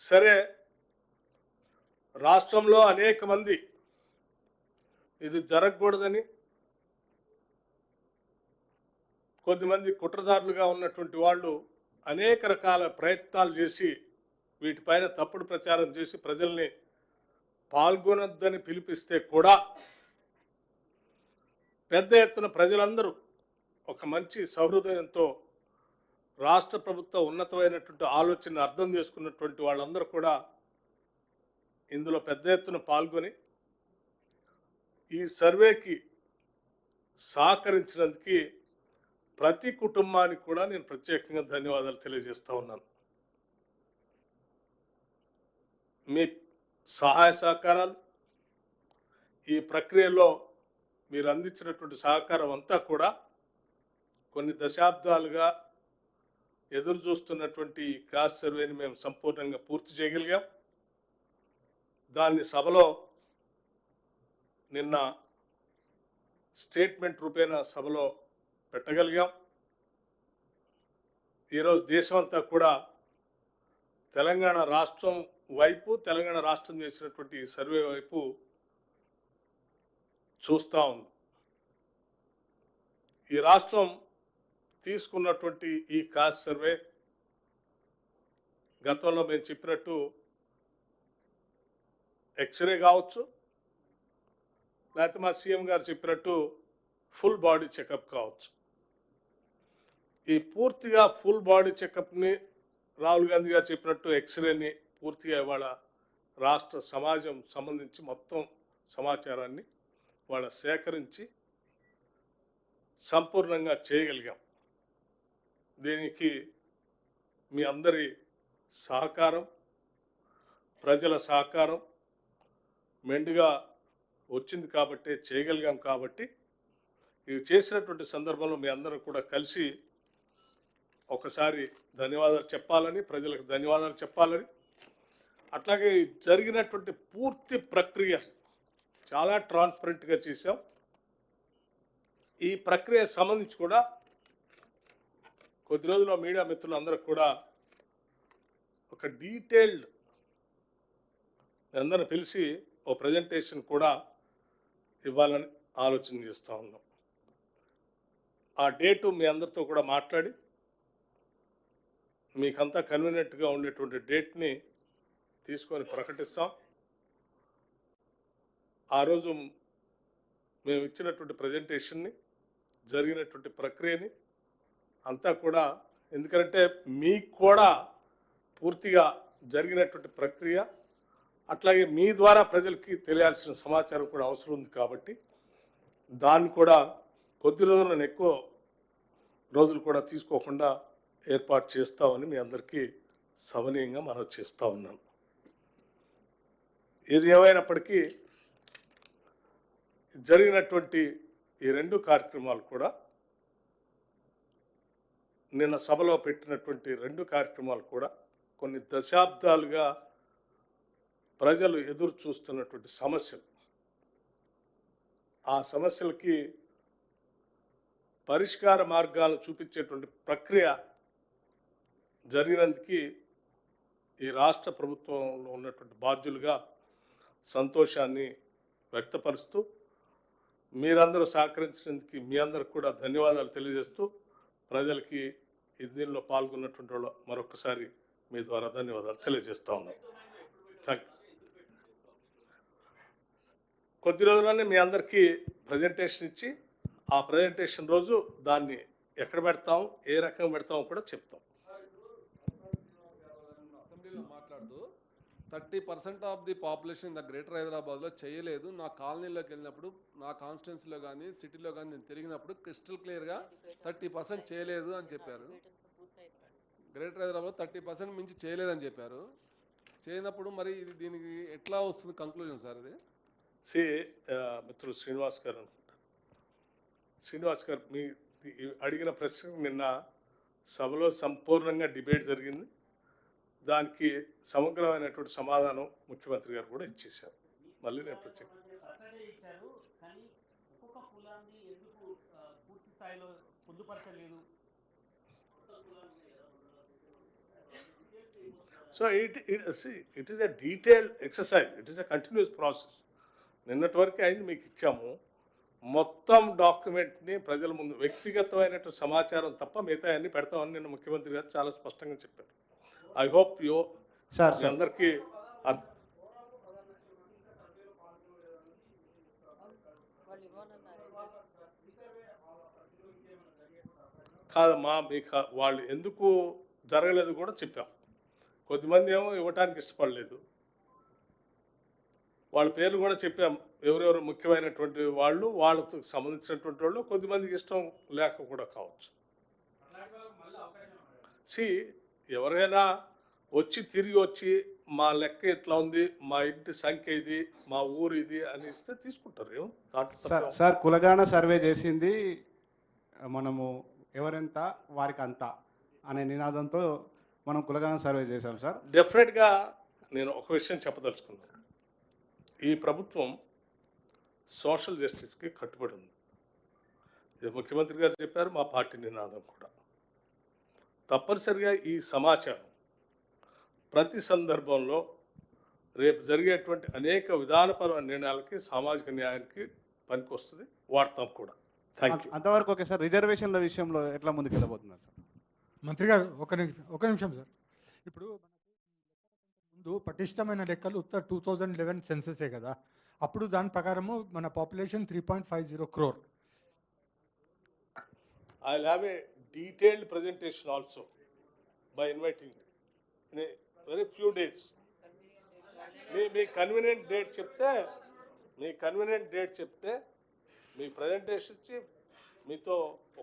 సరే రాష్ట్రంలో అనేక మంది ఇది జరగకూడదని కొద్దిమంది కుట్రదారులుగా ఉన్నటువంటి వాళ్ళు అనేక రకాల ప్రయత్నాలు చేసి వీటిపైన తప్పుడు ప్రచారం చేసి ప్రజల్ని పాల్గొనొద్దని పిలిపిస్తే కూడా పెద్ద ఎత్తున ప్రజలందరూ ఒక మంచి సౌహృదయంతో రాష్ట్ర ప్రభుత్వ ఉన్నతమైనటువంటి ఆలోచన అర్థం చేసుకున్నటువంటి వాళ్ళందరూ కూడా ఇందులో పెద్ద ఎత్తున పాల్గొని ఈ సర్వేకి సహకరించినందుకు ప్రతి కుటుంబానికి కూడా నేను ప్రత్యేకంగా ధన్యవాదాలు తెలియజేస్తూ ఉన్నాను. మీ సహాయ సహకారాలు ఈ ప్రక్రియలో మీరు అందించినటువంటి సహకారం అంతా కూడా కొన్ని దశాబ్దాలుగా ఎదురు చూస్తున్నటువంటి క్రాస్ సర్వేని మేము సంపూర్ణంగా పూర్తి చేయగలిగాం. దాన్ని సభలో నిన్న స్టేట్మెంట్ రూపేణ సభలో పెట్టగలిగాం. ఈరోజు దేశం అంతా కూడా తెలంగాణ రాష్ట్రం వైపు తెలంగాణ రాష్ట్రం చేసినటువంటి సర్వే వైపు చూస్తూ ఉంది ఈ రాష్ట్రం తీసుకున్నటువంటి ఈ కాస్ట్ సర్వే గతంలో మేము చెప్పినట్టు ఎక్స్రే కావచ్చు లేకపోతే మా సీఎం గారు చెప్పినట్టు ఫుల్ బాడీ చెకప్ కావచ్చు. ఈ పూర్తిగా ఫుల్ బాడీ చెకప్ని రాహుల్ గాంధీ గారు చెప్పినట్టు ఎక్స్రేని పూర్తిగా ఇవాళ రాష్ట్ర సమాజం సంబంధించి మొత్తం సమాచారాన్ని వాళ్ళ సేకరించి సంపూర్ణంగా చేయగలిగాం. దీనికి మీ అందరి సహకారం ప్రజల సహకారం మెండుగా వచ్చింది కాబట్టి చేయగలిగాం కాబట్టి ఇది చేసినటువంటి సందర్భంలో మీ అందరూ కూడా కలిసి ఒకసారి ధన్యవాదాలు చెప్పాలని ప్రజలకు ధన్యవాదాలు చెప్పాలని. అట్లాగే జరిగినటువంటి పూర్తి ప్రక్రియ చాలా ట్రాన్స్పరెంట్గా చేశాం. ఈ ప్రక్రియ సంబంధించి కూడా కొద్ది రోజుల్లో మీడియా మిత్రులందరూ కూడా ఒక డీటెయిల్డ్ అందరిని పిలిచి ఓ ప్రజెంటేషన్ కూడా ఇవ్వాలని ఆలోచన చేస్తూ ఉన్నాం. ఆ డేటు మీ అందరితో కూడా మాట్లాడి మీకంతా కన్వీనియంట్గా ఉండేటువంటి డేట్ని తీసుకొని ప్రకటిస్తాం. ఆ రోజు మేము ఇచ్చినటువంటి ప్రజెంటేషన్ని జరిగినటువంటి ప్రక్రియని అంతా కూడా ఎందుకంటే మీకు కూడా పూర్తిగా జరిగినటువంటి ప్రక్రియ అట్లాగే మీ ద్వారా ప్రజలకి తెలియాల్సిన సమాచారం కూడా అవసరం ఉంది కాబట్టి దాన్ని కూడా కొద్ది రోజులను నేను ఎక్కువ రోజులు కూడా తీసుకోకుండా ఏర్పాటు చేస్తామని మీ అందరికీ సవనీయంగా మనం చేస్తూ ఉన్నాను. ఇది ఏమైనప్పటికీ జరిగినటువంటి ఈ రెండు కార్యక్రమాలు కూడా నిన్న సభలో పెట్టినటువంటి రెండు కార్యక్రమాలు కూడా కొన్ని దశాబ్దాలుగా ప్రజలు ఎదురు చూస్తున్నటువంటి సమస్యలు. ఆ సమస్యలకి పరిష్కార మార్గాలను చూపించేటువంటి ప్రక్రియ జరిగినందుకు ఈ రాష్ట్ర ప్రభుత్వంలో ఉన్నటువంటి బాధ్యులుగా సంతోషాన్ని వ్యక్తపరుస్తూ మీరందరూ సహకరించినందుకు మీ అందరికి కూడా ధన్యవాదాలు తెలియజేస్తూ ప్రజలకి దీనిలో పాల్గొన్నటువంటి వాళ్ళు మరొకసారి మీ ద్వారా ధన్యవాదాలు తెలియజేస్తా ఉన్నాం. థ్యాంక్ కొద్ది రోజుల్లోనే మీ అందరికీ ప్రజెంటేషన్ ఇచ్చి ఆ ప్రజెంటేషన్ రోజు దాన్ని ఎక్కడ పెడతాం ఏ రకంగా పెడతామో కూడా చెప్తాం. Thirty percent of the population the greater హైదరాబాద్లో చేయలేదు. నా కాలనీలోకి వెళ్ళినప్పుడు నా కాన్స్టిట్యున్సీలో కానీ సిటీలో కానీ నేను తిరిగినప్పుడు క్రిస్టల్ క్లియర్గా థర్టీ పర్సెంట్ చేయలేదు అని చెప్పారు. గ్రేటర్ హైదరాబాద్ థర్టీ పర్సెంట్ మించి చేయలేదని చెప్పారు. చేయనప్పుడు మరి ఇది దీనికి ఎట్లా వస్తుంది కంక్లూజన్ సార్ ఇది? సి మిత్రులు శ్రీనివాస్ గారు అనుకుంటారు శ్రీనివాస్ గారు మీ అడిగిన ప్రశ్న నిన్న సభలో సంపూర్ణంగా డిబేట్ జరిగింది. దానికి సమగ్రమైనటువంటి సమాధానం ముఖ్యమంత్రి గారు కూడా ఇచ్చేశారు. మళ్ళీ నేను ప్రత్యేక so it it it is a detailed exercise it is a continuous process. నిన్నటి వరకు అయింది మీకు ఇచ్చాము. మొత్తం డాక్యుమెంట్ని ప్రజల ముందు వ్యక్తిగతమైనటువంటి సమాచారం తప్ప మిగతా అన్ని పెడతామని నిన్న ముఖ్యమంత్రి గారు చాలా స్పష్టంగా చెప్పారు. ఐ హోప్ యూ సార్ అందరికీ కాదమ్మా మీకు వాళ్ళు ఎందుకు జరగలేదు కూడా చెప్పాం. కొద్దిమంది ఏమో ఇవ్వటానికి ఇష్టపడలేదు. వాళ్ళ పేర్లు కూడా చెప్పాం. ఎవరెవరు ముఖ్యమైనటువంటి వాళ్ళు వాళ్ళతో సంబంధించినటువంటి వాళ్ళు కొద్దిమందికి ఇష్టం లేక కూడా కావచ్చు. సి ఎవరైనా వచ్చి తిరిగి వచ్చి మా లెక్క ఇట్లా ఉంది మా ఇంటి సంఖ్య ఇది మా ఊరు ఇది అని ఇస్తే తీసుకుంటారు. సార్. సార్ కులగాన సర్వే చేసింది మనము ఎవరెంత వారికి అంత అనే నినాదంతో మనం కులగాన సర్వే చేశాం సార్. డెఫినెట్గా నేను ఒక విషయం చెప్పదలుచుకున్నాను. ఈ ప్రభుత్వం సోషల్ జస్టిస్కి కట్టుబడి ఉంది. ఇది ముఖ్యమంత్రి గారు చెప్పారు మా పార్టీ నినాదం కూడా. తప్పనిసరిగా ఈ సమాచారం. ప్రతి సందర్భంలో రేపు జరిగేటువంటి అనేక విధానపరమైన నిర్ణయాలకి సామాజిక న్యాయానికి పనికొస్తుంది. వాడతాం కూడా. థ్యాంక్ యూ అంతవరకు ఓకే సార్. రిజర్వేషన్ల విషయంలో ఎట్లా ముందుకు వెళ్ళబోతున్నారు సార్? మంత్రి గారు ఒక నిమిషం ఒక నిమిషం సార్. ఇప్పుడు మనకు ముందు పటిష్టమైన లెక్కలు ఉత్తర టూ థౌజండ్ లెవెన్ సెన్సెసే కదా. అప్పుడు దాని ప్రకారము మన population three point five zero crore. I have a detailed presentation also by inviting in a very few days. మీ మీ కన్వీనియంట్ డేట్ చెప్తే మీ కన్వీనియంట్ డేట్ చెప్తే మీ ప్రజెంటేషన్ ఇచ్చి మీతో